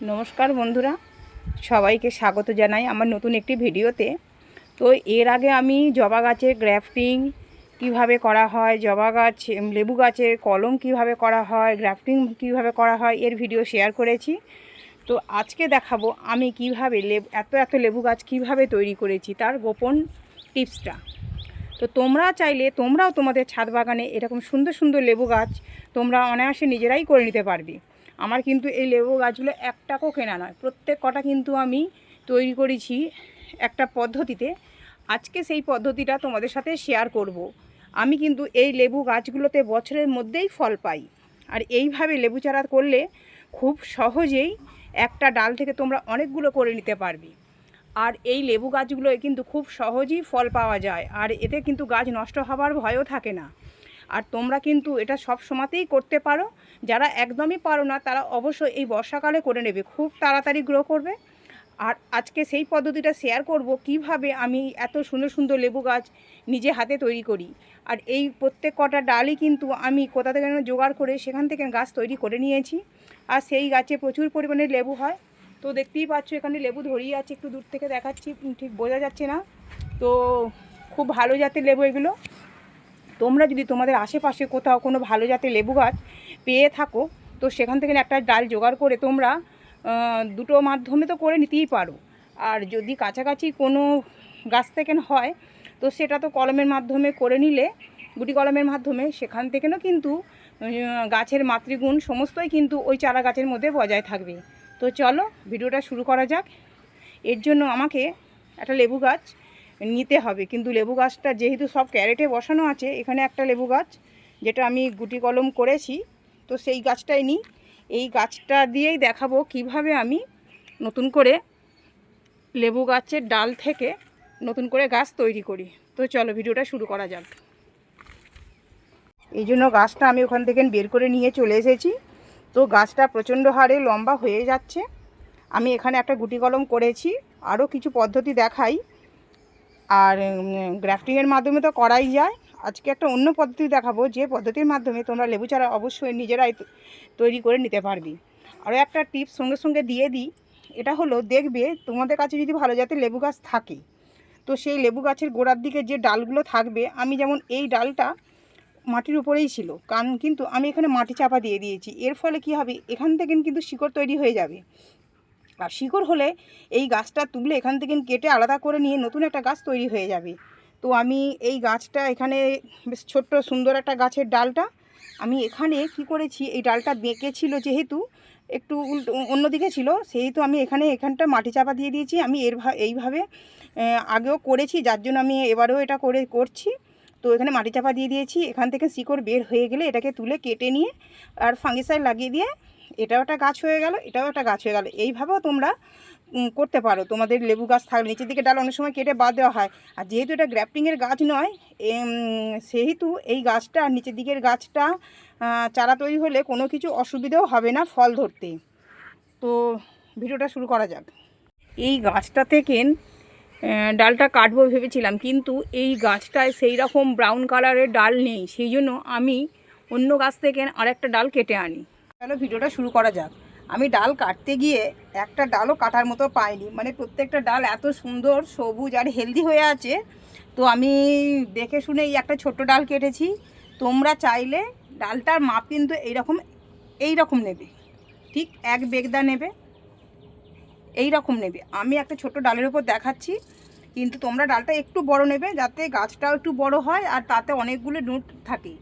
নমস্কার বন্ধুরা, সবাইকে স্বাগত জানাই আমার নতুন একটি ভিডিওতে। তো এর আগে আমি জবা গাছের গ্রাফটিং কীভাবে করা হয়, জবা গাছ, লেবু গাছের কলম কীভাবে করা হয়, গ্রাফটিং কীভাবে করা হয়, এর ভিডিও শেয়ার করেছি। তো আজকে দেখাবো আমি কীভাবে লেবু, এত এত লেবু গাছ কীভাবে তৈরি করেছি, তার গোপন টিপসটা। তো তোমরা চাইলে, তোমরাও তোমাদের ছাদ বাগানে এরকম সুন্দর সুন্দর লেবু গাছ তোমরা অনায়াসে নিজেরাই করে নিতে পারবে। আমার কিন্তু এই লেবু গাছগুলো এক টাকাও কেনা নয়। প্রত্যেক কটা কিন্তু আমি তৈরি করেছি একটা পদ্ধতিতে। আজকে সেই পদ্ধতিটা তোমাদের সাথে শেয়ার করব। আমি কিন্তু এই লেবু গাছগুলোতে বছরের মধ্যেই ফল পাই। আর এইভাবে লেবু চারা করলে খুব সহজেই একটা ডাল থেকে তোমরা অনেকগুলো করে নিতে পারবে। আর এই লেবু গাছগুলোয় কিন্তু খুব সহজেই ফল পাওয়া যায়। আর এতে কিন্তু গাছ নষ্ট হওয়ার ভয়ও থাকে না। আর তোমরা কিন্তু এটা সব সময়তেই করতে পারো। যারা একদমই পারো না, তারা অবশ্যই এই বর্ষাকালে করে নেবে। খুব তাড়াতাড়ি গ্রো করবে। আর আজকে সেই পদ্ধতিটা শেয়ার করব, কীভাবে আমি এত সুন্দর সুন্দর লেবু গাছ নিজে হাতে তৈরি করি। আর এই প্রত্যেক কটা ডালই কিন্তু আমি কোথা থেকে জোগাড় করে সেখান থেকে গাছ তৈরি করে নিয়েছি। আর সেই গাছে প্রচুর পরিমাণে লেবু হয়। তো দেখতেই পাচ্ছ, এখানে লেবু ধরিয়ে আছে, একটু দূর থেকে দেখাচ্ছি ঠিক বোঝা যাচ্ছে না। তো খুব ভালো জাতের লেবু এগুলো। তোমরা যদি তোমাদের আশেপাশে কোথাও কোনো ভালো জাতের লেবু গাছ পেয়ে থাকো, তো সেখান থেকে একটা ডাল জোগাড় করে তোমরা দুটো মাধ্যমে তো করে নিতেই পারো। আর যদি কাছাকাছি কোনো গাছ থেকে হয়, তো সেটা তো কলমের মাধ্যমে করে নিলে, গুটি কলমের মাধ্যমে সেখান থেকেও কিন্তু গাছের মাতৃগুণ সমস্তই কিন্তু ওই চারা গাছের মধ্যে বজায় থাকবে। তো চলো, ভিডিওটা শুরু করা যাক। এর জন্য আমাকে একটা লেবু গাছ নিতে হবে। কিন্তু লেবু গাছটা যেহেতু সব ক্যারেটে বসানো আছে, এখানে একটা লেবু গাছ যেটা আমি গুটি কলম করেছি, তো সেই গাছটাই নিই। এই গাছটা দিয়েই দেখাবো কীভাবে আমি নতুন করে লেবু গাছের ডাল থেকে নতুন করে গাছ তৈরি করি। তো চলো ভিডিওটা শুরু করা যাক। এই জন্য গাছটা আমি ওখান থেকে বের করে নিয়ে চলে এসেছি। তো গাছটা প্রচণ্ড হারে লম্বা হয়ে যাচ্ছে। আমি এখানে একটা গুটি কলম করেছি। আরও কিছু পদ্ধতি দেখাই। আর গ্রাফটিংয়ের মাধ্যমে তো করাই যায়। আজকে একটা অন্য পদ্ধতি দেখাবো, যে পদ্ধতির মাধ্যমে তোমরা লেবু চারা অবশ্যই নিজেরাই তৈরি করে নিতে পারবি। আরও একটা টিপস সঙ্গে সঙ্গে দিয়ে দিই, এটা হলো দেখবে তোমাদের কাছে যদি ভালো জাতের লেবু গাছ থাকে, তো সেই লেবু গাছের গোড়ার দিকে যে ডালগুলো থাকবে, আমি যেমন এই ডালটা মাটির উপরেই ছিল, কারণ কিন্তু আমি এখানে মাটি চাপা দিয়ে দিয়েছি। এর ফলে কি হবে? এখান থেকে কিন্তু শিকড় তৈরি হয়ে যাবে। আর শিকড় হলে এই গাছটা তুলে এখান থেকে কেটে আলাদা করে নিয়ে নতুন একটা গাছ তৈরি হয়ে যাবে। তো আমি এই গাছটা এখানে বেশ ছোট্ট সুন্দর একটা গাছের ডালটা আমি এখানে কি করেছি, এই ডালটা বেঁকে ছিল যেহেতু একটু উল্টো অন্যদিকে ছিল, সেহেতু আমি এখানে এখানটা মাটি চাপা দিয়ে দিয়েছি। আমি এর এইভাবে আগেও করেছি, যার জন্য আমি এবারেও এটা করে করছি। তো এখানে মাটি চাপা দিয়ে দিয়েছি, এখান থেকে শিকড় বের হয়ে গেলে এটাকে তুলে কেটে নিয়ে আর ফাঙ্গিসাইড লাগিয়ে দিয়ে এটাও একটা গাছ হয়ে গেল, এটাও একটা গাছ হয়ে গেল। এইভাবেও তোমরা করতে পারো। তোমাদের লেবু গাছ থাকলে নিচের দিকে ডাল অনেক সময় কেটে বাদ দেওয়া হয়। আর যেহেতু এটা গ্র্যাফটিংয়ের গাছ নয় সেহেতু এই গাছটা নিচের দিকের গাছটা চারা তৈরি হলে কোনো কিছু অসুবিধেও হবে না ফল ধরতে। তো ভিডিওটা শুরু করা যাক। এই গাছটা থেকে ডালটা কাটবো ভেবেছিলাম, কিন্তু এই গাছটায় সেই রকম ব্রাউন কালারের ডাল নেই। সেই জন্য আমি অন্য গাছ থেকে আরেকটা ডাল কেটে আনি। তাহলে ভিডিওটা শুরু করা যাক। আমি ডাল কাটতে গিয়ে একটা ডালও কাটার মতো পাইনি। মানে প্রত্যেকটা ডাল এত সুন্দর, সবুজ আর হেলদি হয়ে আছে। তো আমি দেখে শুনে এই একটা ছোট্ট ডাল কেটেছি। তোমরা চাইলে ডালটার মাপ কিন্তু এইরকম এই রকম নেবে। ঠিক এক বেগদা নেবে এই রকম নেবে। আমি একটা ছোট ডালের উপর দেখাচ্ছি। কিন্তু তোমরা ডালটা একটু বড় নেবে যাতে গাছটাও একটু বড় হয় আর তাতে অনেকগুলো নোট থাকে।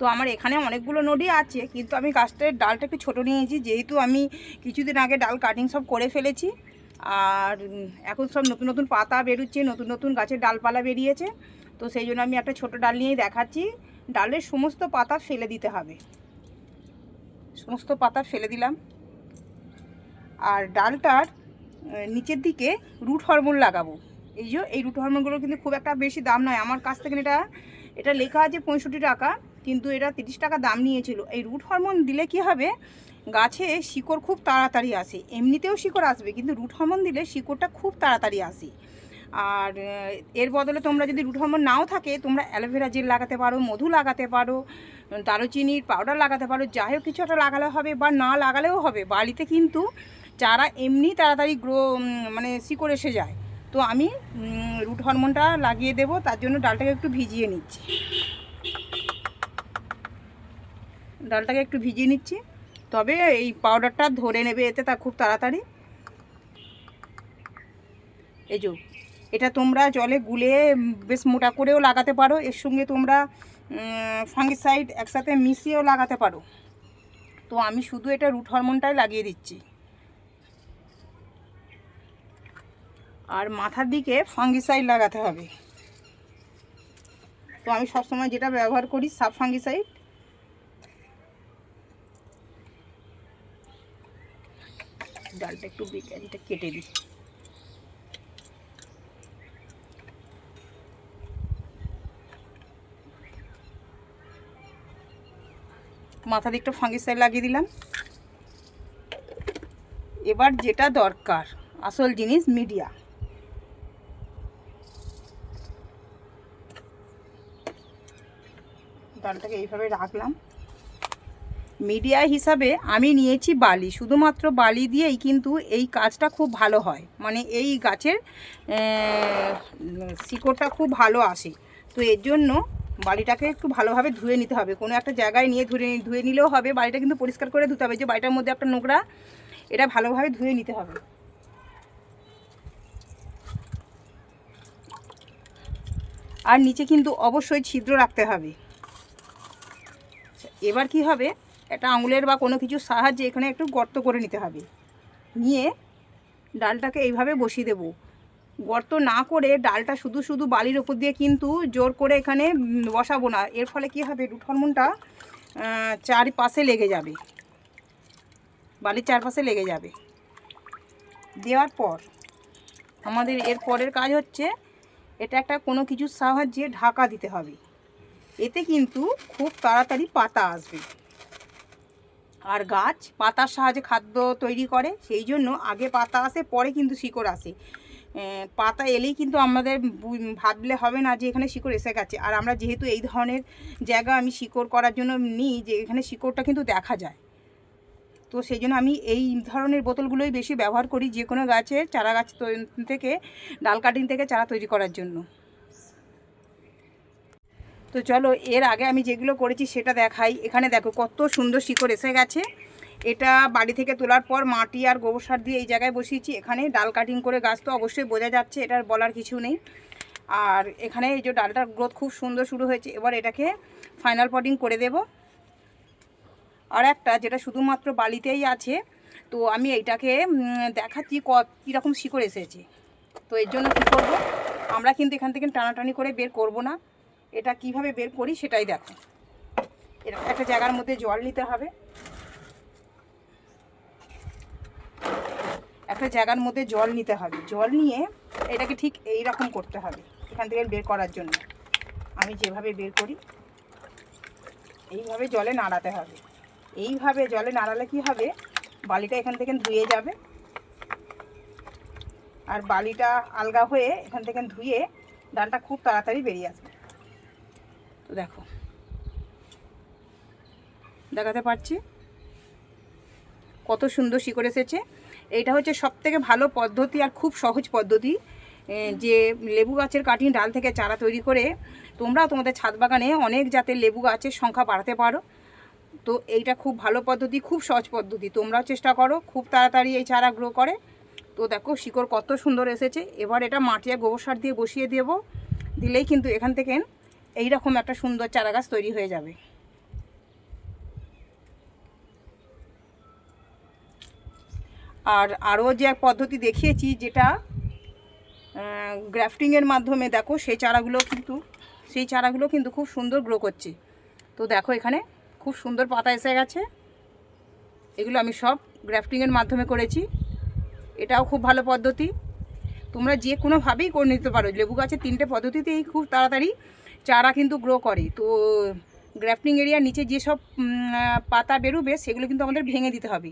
তো আমার এখানে অনেকগুলো নোটই আছে, কিন্তু আমি গাছটার ডালটা একটু ছোটো নিয়েছি, যেহেতু আমি কিছুদিন আগে ডাল কাটিং সব করে ফেলেছি। আর এখন সব নতুন নতুন পাতা বেরোচ্ছে, নতুন নতুন গাছের ডালপালা বেরিয়েছে, তো সেই জন্য আমি একটা ছোট ডাল নিয়েই দেখাচ্ছি। ডালের সমস্ত পাতা ফেলে দিতে হবে। সমস্ত পাতা ফেলে দিলাম। আর ডালটার নিচের দিকে রুট হরমোন লাগাবো। এই যে, এই রুট হরমোনগুলো কিন্তু খুব একটা বেশি দাম নয়। আমার কাছ থেকে এটা এটা লেখা আছে পঁয়ষট্টি টাকা। কিন্তু এটা তিরিশ টাকা দাম নিয়েছিল। এই রুট হরমোন দিলে কি হবে? গাছে শিকড় খুব তাড়াতাড়ি আসে। এমনিতেও শিকড় আসবে, কিন্তু রুট হরমোন দিলে শিকড়টা খুব তাড়াতাড়ি আসে। আর এর বদলে তোমরা যদি রুট হরমোন নাও থাকে, তোমরা অ্যালোভেরা জেল লাগাতে পারো, মধু লাগাতে পারো, দারুচিনির পাউডার লাগাতে পারো, যাই হোক কিছু একটা লাগালে হবে বা না লাগালেও হবে। বাড়িতে কিন্তু চারা এমনি তাড়াতাড়ি গ্রো মানে শিকড় এসে যায়। তো আমি রুট হরমোনটা লাগিয়ে দেবো, তার জন্য ডালটাকে একটু ভিজিয়ে নিচ্ছি। ডালটাকে একটু ভিজিয়ে নিচ্ছি। তবে এই পাউডারটা ধরে নেবে এতে তা খুব তাড়াতাড়ি। এই এটা তোমরা জলে গুলে বেশ মোটা করেও লাগাতে পারো। এর সঙ্গে তোমরা ফাঙ্গিসাইড একসাথে মিশিয়েও লাগাতে পারো। তো আমি শুধু এটা রুট হরমোনটাই লাগিয়ে দিচ্ছি। আর মাথার দিকে ফাঙ্গিসাইড লাগাতে হবে। তো আমি সবসময় যেটা ব্যবহার করি সাব ফাঙ্গিসাইড ডালটা একটু বেকারিটা কেটে দিই। মাথা দিকটা ফাঙ্গিসাইড লাগিয়ে দিলাম। এবার যেটা দরকার, আসল জিনিস মিডিয়া। ডালটাকে এইভাবে রাখলাম। মিডিয়া হিসাবে আমি নিয়েছি বালি। শুধুমাত্র বালি দিয়েই কিন্তু এই কাজটা খুব ভালো হয়। মানে এই গাছের শিকড়টা খুব ভালো আসে। তো এর জন্য বাড়িটাকে একটু ভালোভাবে ধুয়ে নিতে হবে। কোনো একটা জায়গায় নিয়ে ধুয়ে ধুয়ে নিলেও হবে। বাড়িটা কিন্তু পরিষ্কার করে ধুতে হবে। যে বাড়িটার মধ্যে একটা নোংরা, এটা ভালোভাবে ধুয়ে নিতে হবে। আর নিচে কিন্তু অবশ্যই ছিদ্র রাখতে হবে। এবার কি হবে? একটা আঙুলের বা কোনো কিছুর সাহায্যে এখানে একটু গর্ত করে নিতে হবে। নিয়ে ডালটাকে এইভাবে বসিয়ে দেবো। গর্ত না করে ডালটা শুধু শুধু বালির ওপর দিয়ে কিন্তু জোর করে এখানে বসাবো না। এর ফলে কি হবে? রুট হরমোনটা চারপাশে লেগে যাবে। বালির চারপাশে লেগে যাবে। দেওয়ার পর আমাদের এর পরের কাজ হচ্ছে এটা একটা কোনো কিছুর সাহায্যে ঢাকা দিতে হবে। এতে কিন্তু খুব তাড়াতাড়ি পাতা আসবে। আর গাছ পাতার সাহায্যে খাদ্য তৈরি করে, সেই জন্য আগে পাতা আসে, পরে কিন্তু শিকড় আসে। পাতা এলেই কিন্তু আমাদের ভাবলে হবে না যে এখানে শিকড় এসে গেছে। আর আমরা যেহেতু এই ধরনের জায়গা আমি শিকড় করার জন্য নিই যে এখানে শিকড়টা কিন্তু দেখা যায়। তো সেই জন্য আমি এই ধরনের বোতলগুলোই বেশি ব্যবহার করি যে কোনো গাছের চারা গাছ থেকে, ডাল কাটিং থেকে চারা তৈরি করার জন্য। তো চলো, এর আগে আমি যেগুলো করেছি সেটা দেখাই। এখানে দেখো, কত সুন্দর শিকড় এসে গেছে। এটা বাড়ি থেকে তোলার পর মাটি আর গোবর সার দিয়ে এই জায়গায় বসিয়েছি। এখানে ডাল কাটিং করে গাছ তো অবশ্যই বোঝা যাচ্ছে, এটার বলার কিছু নেই। আর এখানে এই যে ডালটার গ্রোথ খুব সুন্দর শুরু হয়েছে। এবার এটাকে ফাইনাল পটিং করে দেব। আর একটা যেটা শুধুমাত্র বালিতেই আছে, তো আমি এইটাকে দেখাচ্ছি ক, কীরকম শিকড় এসেছে। তো এর জন্য কী করব? আমরা কিন্তু এখান থেকে টানাটানি করে বের করব না। এটা কীভাবে বের করি সেটাই দেখো। একটা জায়গার মধ্যে জল নিতে হবে। একটা জায়গার মধ্যে জল নিতে হবে। জল নিয়ে এটাকে ঠিক এই রকম করতে হবে এখান থেকে বের করার জন্য। আমি যেভাবে বের করি, এইভাবে জলে নাড়াতে হবে। এইভাবে জলে নাড়ালে কি হবে? বালিটা এখান থেকে ধুয়ে যাবে। আর বালিটা আলগা হয়ে এখান থেকে ধুয়ে ডালটা খুব তাড়াতাড়ি বেরিয়ে আসবে। তো দেখো। দেখাতে পারছি? কত সুন্দর শিকড় এসেছে। এইটা হচ্ছে সব থেকে ভালো পদ্ধতি আর খুব সহজ পদ্ধতি যে লেবু গাছের কাটিং ডাল থেকে চারা তৈরি করে তোমরা তোমাদের ছাদ বাগানে অনেক জাতের লেবু গাছের সংখ্যা বাড়াতে পারো। তো এইটা খুব ভালো পদ্ধতি, খুব সহজ পদ্ধতি। তোমরাও চেষ্টা করো, খুব তাড়াতাড়ি এই চারা গ্রো করে। তো দেখো, শিকড় কত সুন্দর এসেছে। এবার এটা মাটি আর গোবর সার দিয়ে বসিয়ে দেবো। দিলেই কিন্তু এখান থেকে এইরকম একটা সুন্দর চারা গাছ তৈরি হয়ে যাবে। আর আরও যে এক পদ্ধতি দেখিয়েছি যেটা গ্রাফটিংয়ের মাধ্যমে দেখো, সেই চারাগুলো কিন্তু, সেই চারাগুলো কিন্তু খুব সুন্দর গ্রো করছে। তো দেখো এখানে খুব সুন্দর পাতা এসে গেছে। এগুলো আমি সব গ্রাফটিংয়ের মাধ্যমে করেছি। এটাও খুব ভালো পদ্ধতি। তোমরা যে কোনোভাবেই করে নিতে পারো। লেবু গাছের তিনটে পদ্ধতিতেই খুব তাড়াতাড়ি চারা কিন্তু গ্রো করে। তো গ্রাফটিং এরিয়ার নিচে যেসব পাতা বেরোবে, সেগুলো কিন্তু আমাদের ভেঙে দিতে হবে।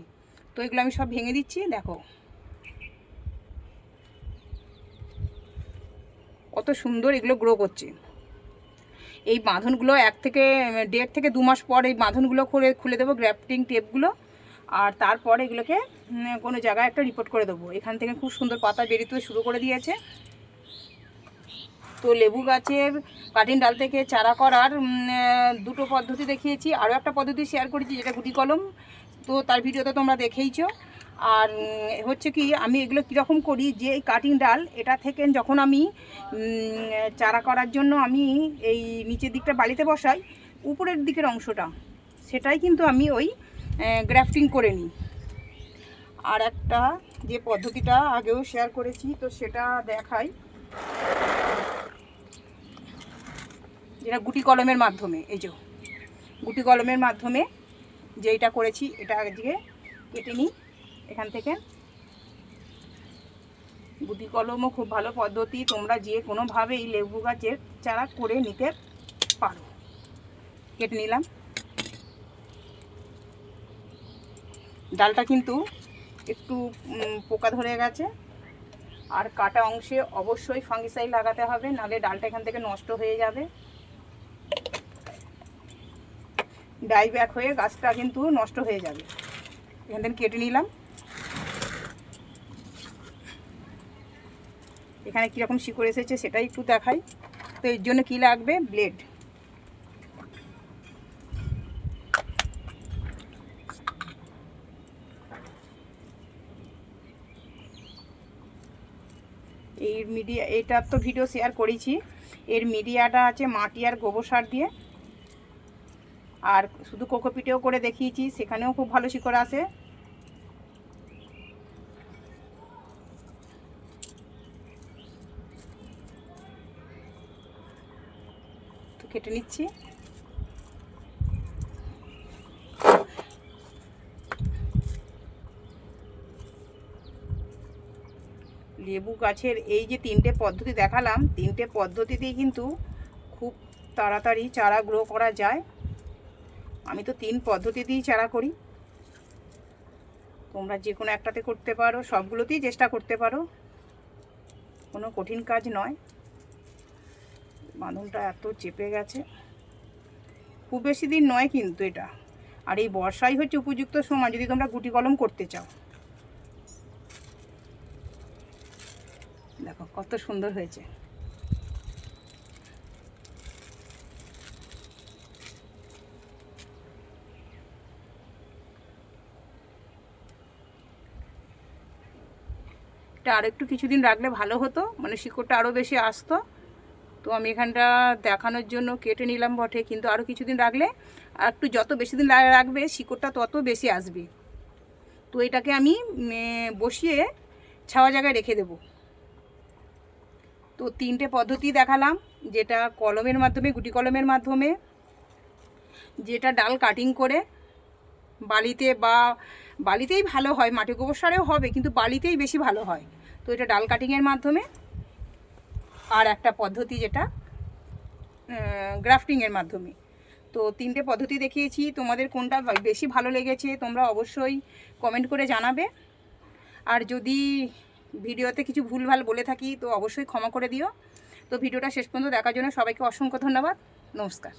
তো এগুলো আমি সব ভেঙে দিচ্ছি, দেখো। কত সুন্দর এগুলো গ্রো করছে। এই বাঁধনগুলো এক থেকে, দেড় থেকে দু মাস পর এই বাঁধনগুলো খুলে খুলে দেবো গ্রাফটিং টেপগুলো আর তারপর এগুলোকে কোনো জায়গায় একটা রিপোর্ট করে দেবো। এখান থেকে খুব সুন্দর পাতা বেরিতে শুরু করে দিয়েছে। তো লেবু গাছের কাঠিন ডাল থেকে চারা করার দুটো পদ্ধতি দেখিয়েছি। আরও একটা পদ্ধতি শেয়ার করেছি, যেটা গুটি কলম। তো তার ভিডিওতে তোমরা দেখেইছো। আর হচ্ছে কি, আমি এগুলো কীরকম করি, যে এই কাটিং ডাল, এটা থেকে যখন আমি চারা করার জন্য আমি এই নিচের দিকটা বালিতে বসাই, উপরের দিকের অংশটা, সেটাই কিন্তু আমি ওই গ্রাফটিং করে নিই। আর একটা যে পদ্ধতিটা আগেও শেয়ার করেছি, তো সেটা দেখাই। যেটা গুটি কলমের মাধ্যমে, এই যে গুটি কলমের মাধ্যমে যেইটা করেছি, এটা আজকে কেটে নিই এখান থেকে। গুটি কলমও খুব ভালো পদ্ধতি, তোমরা যে কোনোভাবেই লেবু গাছের চারা করে নিতে পারো। কেটে নিলাম। ডালটা কিন্তু একটু পোকা ধরে গেছে। আর কাটা অংশে অবশ্যই ফাঙ্গিসাইড লাগাতে হবে, নাহলে ডালটা এখান থেকে নষ্ট হয়ে যাবে। ডাই ব্যাক হয়ে গাছটা কিন্তু নষ্ট হয়ে যাবে। এখান থেকে কেটে নিলাম। এখানে কীরকম শিকড় এসেছে সেটাই একটু দেখাই। তো এর জন্য কী লাগবে? ব্লেড এর মিডিয়া এটার তো ভিডিও শেয়ার করেছি। এর মিডিয়াটা আছে মাটি আর গোবর সার দিয়ে। আর শুধু কোকোপিটেও করে দেখিয়েছি, সেখানেও খুব ভালো শিকড় আসে। তো কেটে নিচ্ছি। লেবু গাছের এই যে তিনটে পদ্ধতি দেখালাম, তিনটে পদ্ধতিতেই কিন্তু খুব তাড়াতাড়ি চারা গ্রো করা যায়। আমি তো তিন পদ্ধতিতেই চারা করি। তোমরা যে কোনো একটাতে করতে পারো, সবগুলোতেই চেষ্টা করতে পারো। কোনো কঠিন কাজ নয়। বাঁধনটা এত চেপে গেছে। খুব বেশি দিন নয় কিন্তু এটা। আর এই বর্ষাই হচ্ছে উপযুক্ত সময় যদি তোমরা গুটি কলম করতে চাও। দেখো, কত সুন্দর হয়েছে। এটা আরও একটু কিছুদিন রাখলে ভালো হতো। মানে শিকড়টা আরও বেশি আসতো। তো আমি এখানটা দেখানোর জন্য কেটে নিলাম বটে, কিন্তু আরও কিছুদিন রাখলে আর একটু যত বেশি দিন রাখবে, শিকড়টা তত বেশি আসবে। তো এটাকে আমি বসিয়ে ছাওয়া জায়গায় রেখে দেবো। তো তিনটে পদ্ধতি দেখালাম, যেটা কলমের মাধ্যমে, গুটি কলমের মাধ্যমে। যেটা ডাল কাটিং করে বালিতে বা বালিতেই ভালো হয়, মাটি গোবর সারেও হবে, কিন্তু বালিতেই বেশি ভালো হয়। তো এটা ডাল কাটিংয়ের মাধ্যমে আর একটা পদ্ধতি যেটা গ্রাফটিংয়ের মাধ্যমে। তো তিনটে পদ্ধতি দেখিয়েছি, তোমাদের কোনটা বেশি ভালো লেগেছে তোমরা অবশ্যই কমেন্ট করে জানাবে। আর যদি ভিডিওতে কিছু ভুলভাল বলে থাকি, তো অবশ্যই ক্ষমা করে দিও। তো ভিডিওটা শেষ পর্যন্ত দেখার জন্য সবাইকে অসংখ্য ধন্যবাদ। নমস্কার।